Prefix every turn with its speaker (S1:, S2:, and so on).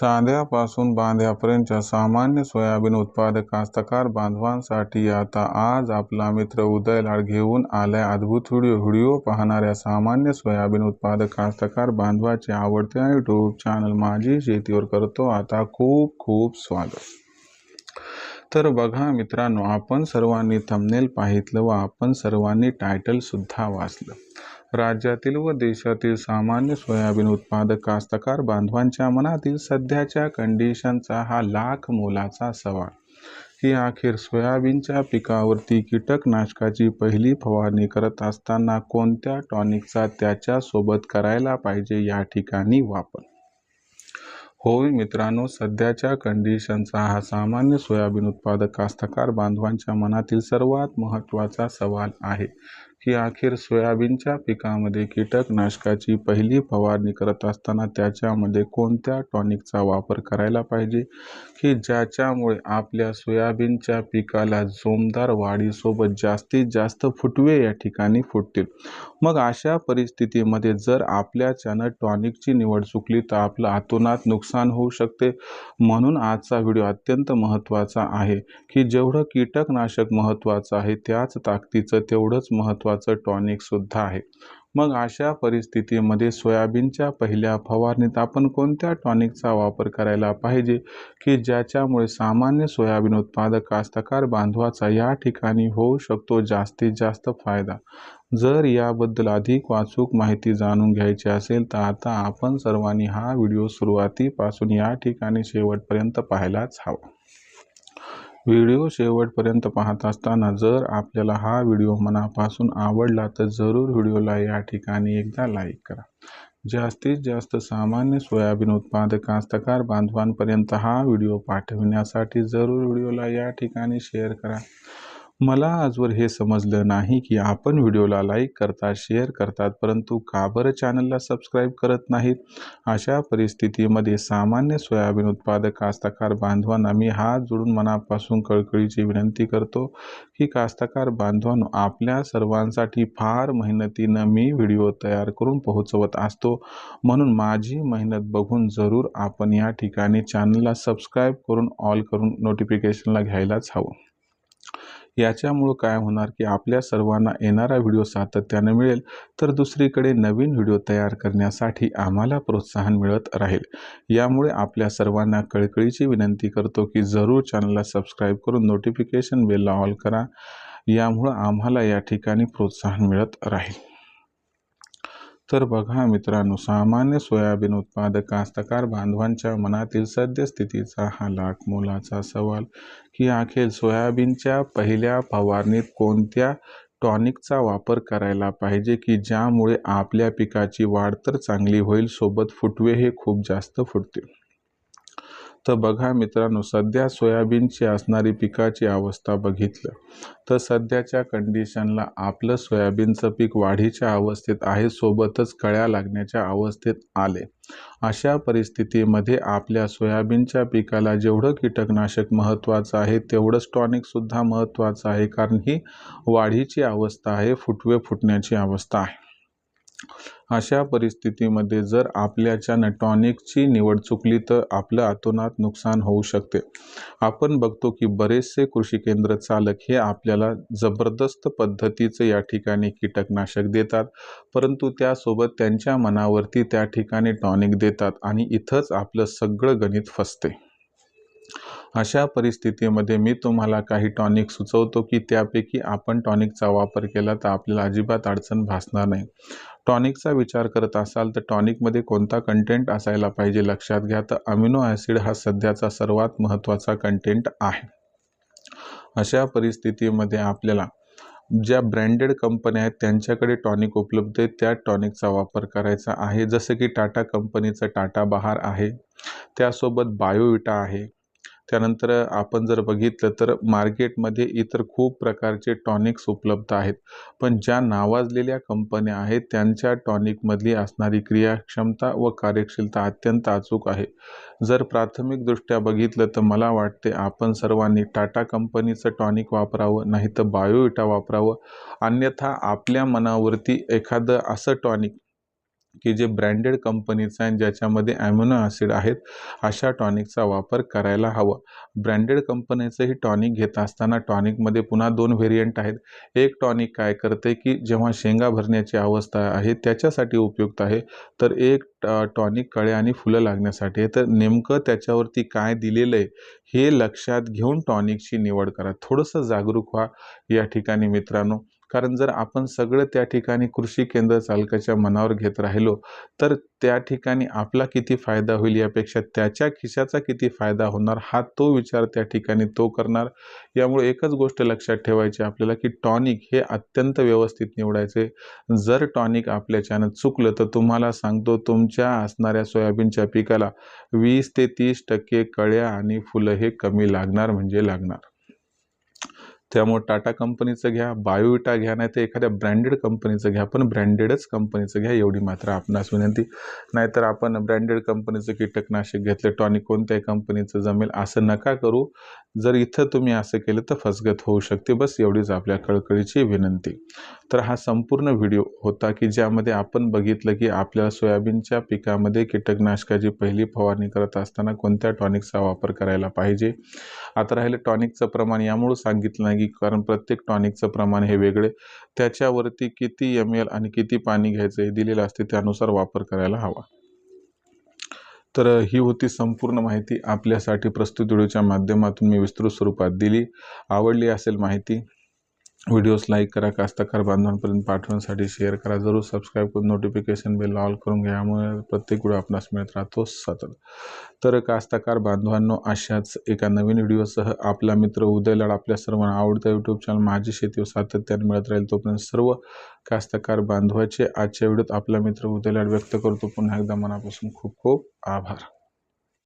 S1: सांध्यापासून बांध्यापर्यंतच्या सामान्य सोयाबीन उत्पादक कास्तकार बांधवांसाठी आता आज आपला मित्र उदयलाड घेऊन आलाय अद्भुत व्हिडिओ. व्हिडिओ पाहणाऱ्या सामान्य सोयाबीन उत्पादक कास्तकार बांधवाचे आवडते यूट्यूब चॅनल माझी शेतीवर करतो आता खूप खूप स्वागत. तर बघा मित्रांनो आपण सर्वांनी थंबनेल पाहितलं व आपण सर्वांनी टायटल सुद्धा वाचलं. राज्यातील व देशातील सामान्य सोयाबीन उत्पादक कास्तकार बांधवांच्या मनातील सध्याच्या कंडिशनचा हा लाख मोलाचा सवाल. की अखेर सोयाबीनच्या पिकावरती कीटकनाशकाची पहिली फवारणी करत असताना कोणत्या टॉनिकचा त्याच्यासोबत करायला पाहिजे या ठिकाणी वापर? होय मित्रांनो सध्याच्या कंडिशनचा हा सामान्य सोयाबीन उत्पादक कास्तकार बांधवांच्या मनातील सर्वात महत्त्वाचा सवाल आहे. की अखेर सोयाबीनच्या पिकामध्ये कीटकनाशकाची पहिली फवारणी करत असताना त्याच्यामध्ये कोणत्या टॉनिकचा वापर करायला पाहिजे? की ज्याच्यामुळे आपल्या सोयाबीनच्या पिकाला जोमदार वाढीसोबत जास्तीत जास्त फुटवे या ठिकाणी फुटतील? मग अशा परिस्थितीमध्ये जर आपल्याच्यानं टॉनिकची निवड चुकली तर आपलं आतोनात नुकसान होऊ शकते. म्हणून आजचा व्हिडिओ अत्यंत महत्त्वाचा आहे की जेवढं कीटकनाशक महत्त्वाचं आहे त्याच ताकदीचं तेवढंच महत्त्व महत्त्वाचं टॉनिकसुद्धा आहे. मग अशा परिस्थितीमध्ये सोयाबीनच्या पहिल्या फवारणीत आपण कोणत्या टॉनिकचा वापर करायला पाहिजे? की ज्याच्यामुळे सामान्य सोयाबीन उत्पादक कास्तकार बांधवाचा या ठिकाणी होऊ शकतो जास्तीत जास्त फायदा? जर याबद्दल अधिक वाचूक माहिती जाणून घ्यायची असेल तर आता आपण सर्वांनी हा व्हिडिओ सुरुवातीपासून या ठिकाणी शेवटपर्यंत पाहायलाच हवा. व्हिडिओ शेवटपर्यंत पाहत असताना जर आपल्याला हा व्हिडिओ मनापासून आवडला तर जरूर व्हिडिओला या ठिकाणी एकदा लाईक करा. जास्तीत जास्त सामान्य सोयाबीन उत्पादक कास्तकार बांधवांपर्यंत हा व्हिडिओ पाठविण्यासाठी जरूर व्हिडिओला या ठिकाणी शेअर करा. मला आजवर हे समजलं नाही की आपण व्हिडिओला लाईक करतात शेअर करतात परंतु का बरं चॅनलला सबस्क्राईब करत नाहीत? अशा परिस्थितीमध्ये सामान्य सोयाबीन उत्पादक कास्तकार बांधवांना मी हात जोडून मनापासून कळकळीची विनंती करतो की कास्तकार बांधवांनो आपल्या सर्वांसाठी फार मेहनतीनं मी व्हिडिओ तयार करून पोहोचवत असतो. म्हणून माझी मेहनत बघून जरूर आपण या ठिकाणी चॅनलला सबस्क्राईब करून ऑल करून नोटिफिकेशनला घ्यायलाच हवं. याच्यामुळं काय होणार की आपल्या सर्वांना येणारा व्हिडिओ सातत्यानं मिळेल तर दुसरीकडे नवीन व्हिडिओ तयार करण्यासाठी आम्हाला प्रोत्साहन मिळत राहील. यामुळे आपल्या सर्वांना कळकळीची विनंती करतो की जरूर चॅनलला सबस्क्राईब करून नोटिफिकेशन बेलला ऑल करा. यामुळं आम्हाला या ठिकाणी प्रोत्साहन मिळत राहील. तर बघा मित्रांनो सामान्य सोयाबीन उत्पादक कास्तकार बांधवांच्या मनातील सद्यस्थितीचा हा लाख मोलाचा सवाल की अखेर सोयाबीनच्या पहिल्या फवारणीत कोणत्या टॉनिकचा वापर करायला पाहिजे की ज्यामुळे आपल्या पिकाची वाढ तर चांगली होईल सोबत फुटवे हे खूप जास्त फुटतील? तर बघा मित्रांनो सध्या सोयाबीनची असणारी पिकाची अवस्था बघितलं तर सध्याच्या कंडिशनला आपलं सोयाबीनचं पीक वाढीच्या अवस्थेत आहे सोबतच कळ्या लागण्याच्या अवस्थेत आले. अशा परिस्थितीमध्ये आपल्या सोयाबीनच्या पिकाला जेवढं कीटकनाशक महत्त्वाचं आहे तेवढंच टॉनिकसुद्धा महत्त्वाचं आहे कारण ही वाढीची अवस्था आहे फुटवे फुटण्याची अवस्था आहे. अशा परिस्थितीमध्ये जर आपल्याच्यानं टॉनिकची निवड चुकली तर आपलं अतोनात नुकसान होऊ शकते. आपण बघतो की बरेचसे कृषी केंद्र चालक हे आपल्याला जबरदस्त पद्धतीचं या ठिकाणी कीटकनाशक देतात परंतु त्यासोबत त्यांच्या मनावरती त्या ठिकाणी टॉनिक देतात आणि इथंच आपलं सगळं गणित फसते. अशा परिस्थितीमध्ये मी तुम्हाला काही टॉनिक सुचवतो की त्यापैकी आपण टॉनिकचा वापर केला तर आपल्याला अजिबात अडचण भासणार नाही. टॉनिकचा विचार करत असाल तर टॉनिकमध्ये कोणता कंटेंट असायला पाहिजे लक्षात घ्या तर अमिनो ॲसिड हा सध्याचा सर्वात महत्त्वाचा कंटेंट आहे. अशा परिस्थितीमध्ये आपल्याला ज्या ब्रँडेड कंपन्या आहेत त्यांच्याकडे टॉनिक उपलब्ध आहे त्या टॉनिकचा वापर करायचा आहे. जसं की टाटा कंपनीचं टाटा बहार आहे. त्यासोबत बायोविटा आहे. त्यानंतर आपण जर बघितलं तर मार्केटमध्ये इतर खूप प्रकारचे टॉनिक्स उपलब्ध आहेत. पण ज्या नावाजलेल्या कंपन्या आहेत त्यांच्या टॉनिकमधली असणारी क्रियाक्षमता व कार्यशीलता अत्यंत अचूक आहे. जर प्राथमिकदृष्ट्या बघितलं तर मला वाटते आपण सर्वांनी टाटा कंपनीचं टॉनिक वापरावं नाही तर बायोविटा वापरावं. अन्यथा आपल्या मनावरती एखादं असं टॉनिक की जे ब्रँडेड कंपनीचं आहे ज्याच्यामध्ये ॲम्युनो ॲसिड आहेत अशा टॉनिकचा वापर करायला हवा. ब्रँडेड कंपनीचंही टॉनिक घेत असताना टॉनिकमध्ये पुन्हा दोन व्हेरियंट आहेत. एक टॉनिक काय करते की जेव्हा शेंगा भरण्याची अवस्था आहे त्याच्यासाठी उपयुक्त आहे. तर एक टॉनिक कळे आणि फुलं लागण्यासाठी. आहे तर नेमकं त्याच्यावरती काय दिलेलं आहे हे लक्षात घेऊन टॉनिकची निवड करा. थोडंसं जागरूक व्हा या ठिकाणी मित्रांनो. कारण जर आपण सगळं त्या ठिकाणी कृषी केंद्र चालकाच्या मनावर घेत राहिलो तर त्या ठिकाणी आपला किती फायदा होईल यापेक्षा त्याच्या खिशाचा किती फायदा होणार हा तो विचार त्या ठिकाणी तो करणार. यामुळे एकच गोष्ट लक्षात ठेवायची आपल्याला की टॉनिक हे अत्यंत व्यवस्थित निवडायचे. जर टॉनिक आपल्याच्यानं चुकलं तर तुम्हाला सांगतो तुमच्या असणाऱ्या सोयाबीनच्या पिकाला वीस ते तीस टक्के कळ्या आणि फुलं हे कमी लागणार म्हणजे लागणार. त्यामुळे टाटा कंपनीचं घ्या बायोविटा घ्या नाही तर एखाद्या ब्रँडेड कंपनीचं घ्या पण ब्रँडेडच कंपनीचं घ्या एवढी मात्र आपणास विनंती. नाहीतर आपण ब्रँडेड कंपनीचं कीटकनाशक घेतलं टॉनिक कोणत्याही कंपनीचं जमेल असं नका करू. जर इथं तुम्ही असं केलं तर फसगत होऊ शकते. बस एवढीच आपल्या कळकळीची विनंती. तर हा संपूर्ण व्हिडिओ होता की ज्यामध्ये आपण बघितलं की आपल्या सोयाबीनच्या पिकामध्ये कीटकनाशकाची पहिली फवारणी करत असताना कोणत्या टॉनिकचा वापर करायला पाहिजे? आता राहिलं टॉनिकचं प्रमाण. यामुळं सांगितलं नाही की कारण प्रत्येक टॉनिकचं प्रमाण हे वेगळे. त्याच्यावरती किती एम एल आणि किती पाणी घ्यायचं हे दिलेलं असते त्यानुसार वापर करायला हवा. तर ही होती संपूर्ण माहिती. आपल्यासाठी प्रस्तुत व्हिडिओच्या माध्यमातून मी विस्तृत स्वरूपात दिली. आवडली असेल माहिती व्हिडिओज लाईक करा कास्तकार बांधवांपर्यंत पाठवण्यासाठी शेअर करा. जरूर सबस्क्राईब करून नोटिफिकेशन बेल ऑल करून घ्या. यामुळे प्रत्येक व्हिडिओ आपणास मिळत राहतो सतत. तर कास्तकार बांधवांनो अशाच एका नवीन व्हिडिओसह आपला मित्र उदयलाड आपल्या सर्वांना आवडता यूट्यूब चॅनल माझी शेती सातत्याने मिळत राहील. तोपर्यंत सर्व कास्तकार बांधवाचे आजच्या व्हिडिओत आपला मित्र उदयलाड व्यक्त करतो. पुन्हा एकदा मनापासून खूप खूप आभार.